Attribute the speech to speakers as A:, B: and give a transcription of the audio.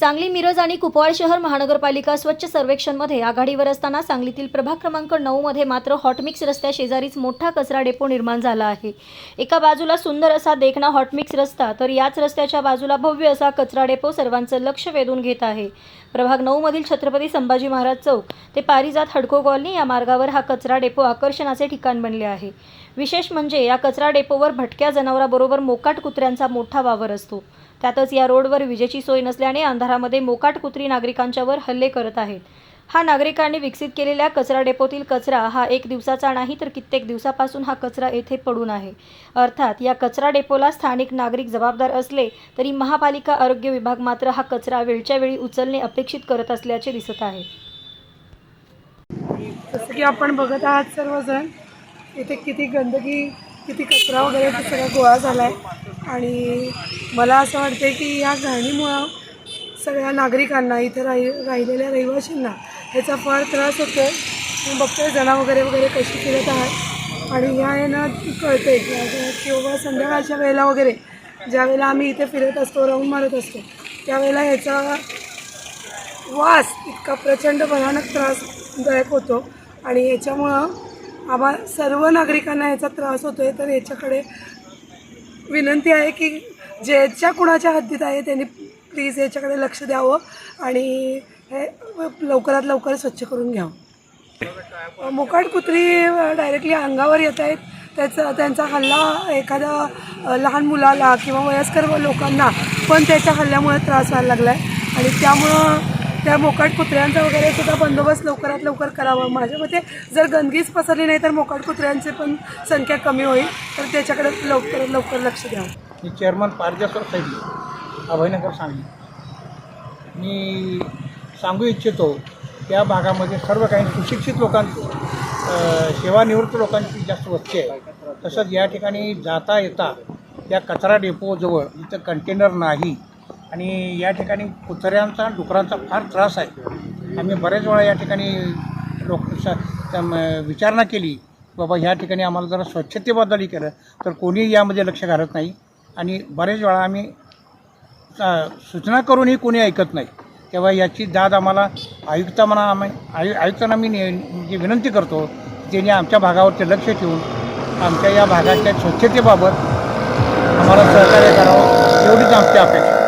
A: सांगली मिरज आणि कुपवाड शहर महानगरपालिका स्वच्छ सर्वेक्षणमध्ये आघाडीवर असताना सांगलीतील प्रभाग क्रमांक नऊमध्ये मात्र हॉटमिक्स रस्त्या शेजारीच मोठा कचरा डेपो निर्माण झाला आहे. एका बाजूला सुंदर असा देखणा हॉटमिक्स रस्ता तर याच रस्त्याच्या बाजूला भव्य असा कचरा डेपो सर्वांचं लक्ष वेधून घेत आहे. प्रभाग नऊमधील छत्रपती संभाजी महाराज चौक ते पारिजात हडको कॉलनी या मार्गावर हा कचरा डेपो आकर्षणाचे ठिकाण बनले आहे. विशेष म्हणजे या कचरा डेपोवर भटक्या जनावराबरोबर मोकाट कुत्र्यांचा मोठा वावर असतो. त्यातच या रोडवर विजेची सोय नसल्याने अंधारामध्ये मोकाट कुत्री नागरिकांच्यावर हल्ले करत आहेत. हा नागरिकांनी विकसित केलेल्या कचरा डेपोतील कचरा हा एक दिवसाचा नाही तर कित्येक दिवसापासून हा कचरा येथे पडून आहे. अर्थात या कचरा डेपोला स्थानिक नागरिक जबाबदार असले तरी महापालिका आरोग्य विभाग मात्र हा कचरा वेळच्या वेळी उचलणे अपेक्षित करत असल्याचे दिसत आहे.
B: जसं की आपण बघत आहात सर्वजण इथे किती गंदगी किती कचरा वगैरे सगळा गोळा झाला आहे आणि मला असं वाटते की या घाणीमुळं सगळ्या नागरिकांना इथे राहि राहिलेल्या रहिवाशींना ह्याचा फार त्रास होतो आहे मी बघतोय जणं वगैरे वगैरे कशी फिरत आहात. आणि ह्या यानं कळते की किंवा संध्याकाळच्या वेळेला वगैरे ज्या वेळेला आम्ही इथे फिरत असतो राऊंड मारत असतो त्यावेळेला ह्याचा वास इतका प्रचंड भयानक त्रासदायक होतो. आणि याच्यामुळं आम्हा सर्व नागरिकांना याचा त्रास होतो आहे तर याच्याकडे विनंती आहे की ज्याच्या कुणाच्या हद्दीत आहे त्यांनी प्लीज याच्याकडे लक्ष द्यावं आणि हे लवकरात लवकर स्वच्छ करून घ्यावं. मोकाट कुत्री डायरेक्टली अंगावर येत आहेत. त्याचा त्यांचा हल्ला एखाद्या लहान मुलाला किंवा वयस्कर लोकांना पण त्याच्या हल्ल्यामुळे त्रास व्हायला लागला आहे आणि त्यामुळं त्या मोकाट कुत्र्यांचा वगैरे सुद्धा बंदोबस्त लवकरात लवकर करावा. माझ्या मते जर गंदगीच पसरली नाही तर मोकाट कुत्र्यांची पण संख्या कमी होईल. तर त्याच्याकडे लवकरात लवकर लक्ष द्यावं
C: मी चेअरमन पारदेश्वर साहेब अभयनगर सांगली. मी सांगू इच्छितो त्या भागामध्ये सर्व काही सुशिक्षित लोकांची सेवानिवृत्त लोकांची जास्त वस्ती आहे. तसंच या ठिकाणी जाता येता या कचरा डेपोजवळ इथं कंटेनर नाही. आणि या ठिकाणी कुत्र्यांचा डुकरांचा फार त्रास आहे. आम्ही बरेच वेळा या ठिकाणी लोक स- विचारणा केली बाबा ह्या ठिकाणी आम्हाला जरा स्वच्छतेबद्दलही केलं तर कोणी यामध्ये लक्ष घालत नाही. आणि बरेच वेळा आम्ही सूचना करूनही कोणी ऐकत नाही. तेव्हा याची दाद आम्हाला आयुक्त म्हणा आम्ही आयु आयुक्तांना मी ने- म्हणजे विनंती करतो त्यांनी आमच्या भागावरती लक्ष ठेवून आमच्या या भागाच्या स्वच्छतेबाबत आम्हाला सहकार्य करावं एवढीच आमची अपेक्षा.